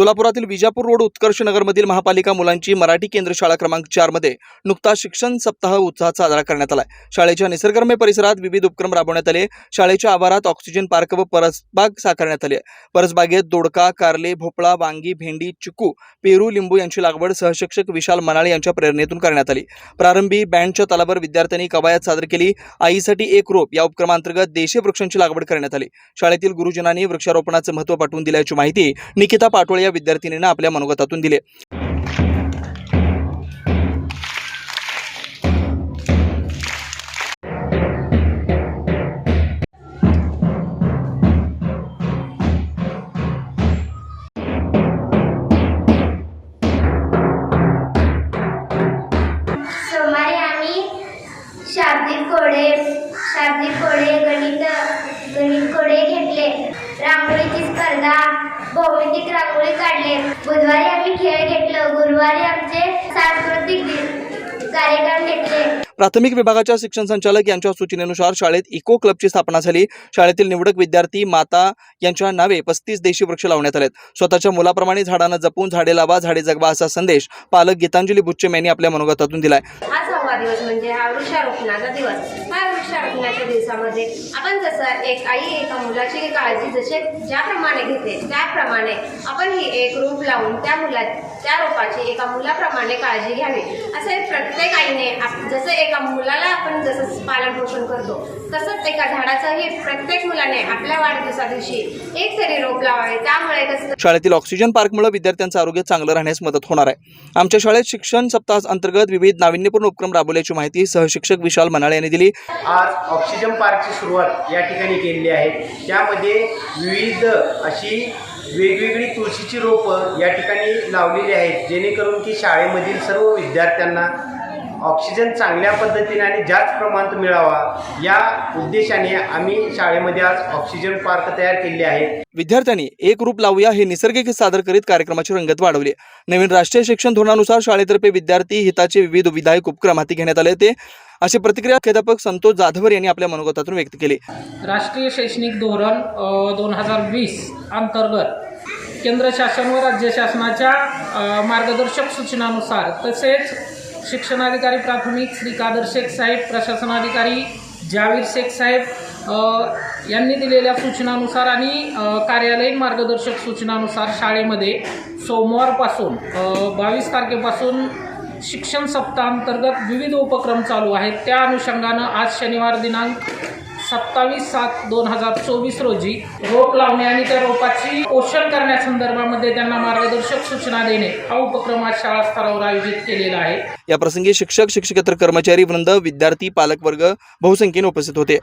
सोलापुरातील Vijapur road उत्कर्ष नगरमधील महापालिका मुलांची मराठी केंद्र शाळा क्रमांक चारमध्ये नुकताच शिक्षण सप्ताह उत्साहात साजरा करण्यात आलाय. शाळेच्या निसर्गरम्य परिसरात विविध उपक्रम राबवण्यात आले. शाळेच्या आवारात ऑक्सिजन पार्क व परसबाग साकारण्यात आली. परसबागेत दोडका कारले भोपळा वांगी भेंडी चिकू पेरू लिंबू यांची लागवड सहशिक्षक विशाल मनाळे यांच्या प्रेरणेतून करण्यात आली. प्रारंभी बँडच्या तालावर विद्यार्थ्यांनी कवायत सादर केली. आईसाठी एक रोप या उपक्रमांतर्गत देशी वृक्षांची लागवड करण्यात आली. शाळेतील गुरुजनांनी वृक्षारोपणाचं महत्त्व पाठवून दिल्याची माहिती निकिता पाटोळे या विद्यार्थिनीनं आपल्या मनोगतातून दिले. आम्ही शाब्दिक कोडे शाब्दिक कोडे गणित गणित कोडे घे भौमितिक रांगोळी काढले. बुधवारी आम्ही खेळ घेतलो. गुरुवारी आमचे सांस्कृतिक कार्यक्रम घेतले. प्राथमिक विभागाच्या शिक्षण संचालक यांच्या सूचनेनुसार शाळेत इको क्लबची स्थापना झाली. शाळेतील निवडक विद्यार्थी माता यांच्या नावे पस्तीस देशी वृक्ष लावण्यात आलेत. स्वतःच्या मुलाप्रमाणे झाडांना जपून झाडे लावा झाडे जगवा असा संदेश पालक गीतांजली बुच्चेम यांनी आपल्या मनोगतातून दिलाय. सहावा दिवस म्हणजे हा वृक्षारोपणाचा दिवस. हा वृक्षारोपणाच्या दिवसामध्ये आपण जसं एक आई एका मुलाची काळजी जसे ज्याप्रमाणे घेते त्याप्रमाणे आपण ही एक रोप लावून त्या मुला त्या रोपाची एका मुलाप्रमाणे काळजी घ्यावी. असे प्रत्येक आईने आप- जसं एका मुलाला आपण जसं पालन पोषण करतो तसंच एका झाडाचंही प्रत्येक मुलाने आपल्या वाढदिवसा दिवशी एक तरी रोप लावावे. त्यामुळे कसं शाळेतील ऑक्सिजन पार्कमुळे विद्यार्थ्यांचं आरोग्य चांगलं राहण्यास मदत होणार आहे. आमच्या शाळेत शिक्षण सप्ताह अंतर्गत विविध नाविन्यपूर्ण उपक्रम राबवल्याची माहिती सहशिक्षक विशाल मनाळे यांनी दिली. आज ऑक्सिजन पार्कची सुरुवात या ठिकाणी केलेली आहे. त्यामध्ये विविध अशी वेगवेगळी तुळशीची रोपं या ठिकाणी लावलेली आहेत. जेणेकरून की शाळेमधील सर्व विद्यार्थ्यांना ऑक्सिजन चांगल्या पद्धतीने आणि जास्त प्रमाणात मिळावा या उद्देशाने आम्ही शाळेमध्ये आज ऑक्सिजन पार्क तयार केले आहे. विद्यार्थ्यांनी एक रूप लावूया हे निसर्गिक सादर करीत कार्यक्रमाची रंगत वाढवली. नवीन राष्ट्रीय शिक्षण धोरणानुसार शाळेतर्फे विद्यार्थी हिताचे विविध विधायक उपक्रम हाती घेण्यात आले ते अशी प्रतिक्रिया अध्यापक संतोष जाधवर यांनी आपल्या मनोगतातून व्यक्त केली. राष्ट्रीय शैक्षणिक धोरण दोन हजार वीस अंतर्गत केंद्र शासन व राज्य शासनाच्या मार्गदर्शक सूचनानुसार तसेच शिक्षणाधिकारी प्राथमिक श्री कादर शेख साहेब प्रशासनाधिकारी जावीर शेख साहेब यांनी दिलेल्या सूचनानुसार आणि कार्यालयीन मार्गदर्शक सूचनानुसार शाळेमध्ये सोमवारपासून बावीस तारखेपासून शिक्षण सप्ताहांतर्गत विविध उपक्रम चालू आहेत. त्या अनुषंगानं आज शनिवार दिनांक सत्तावीस सात दोन हजार चोवीस रोजी रोप लावणे आणि त्या रोपाची पोषण करण्यासंदर्भामध्ये त्यांना मार्गदर्शक सूचना देणे हा उपक्रम आज शाळा स्तरावर आयोजित केलेला आहे. या प्रसंगी शिक्षक शिक्षकेतर कर्मचारी वृंद विद्यार्थी पालकवर्ग बहुसंख्येने उपस्थित होते.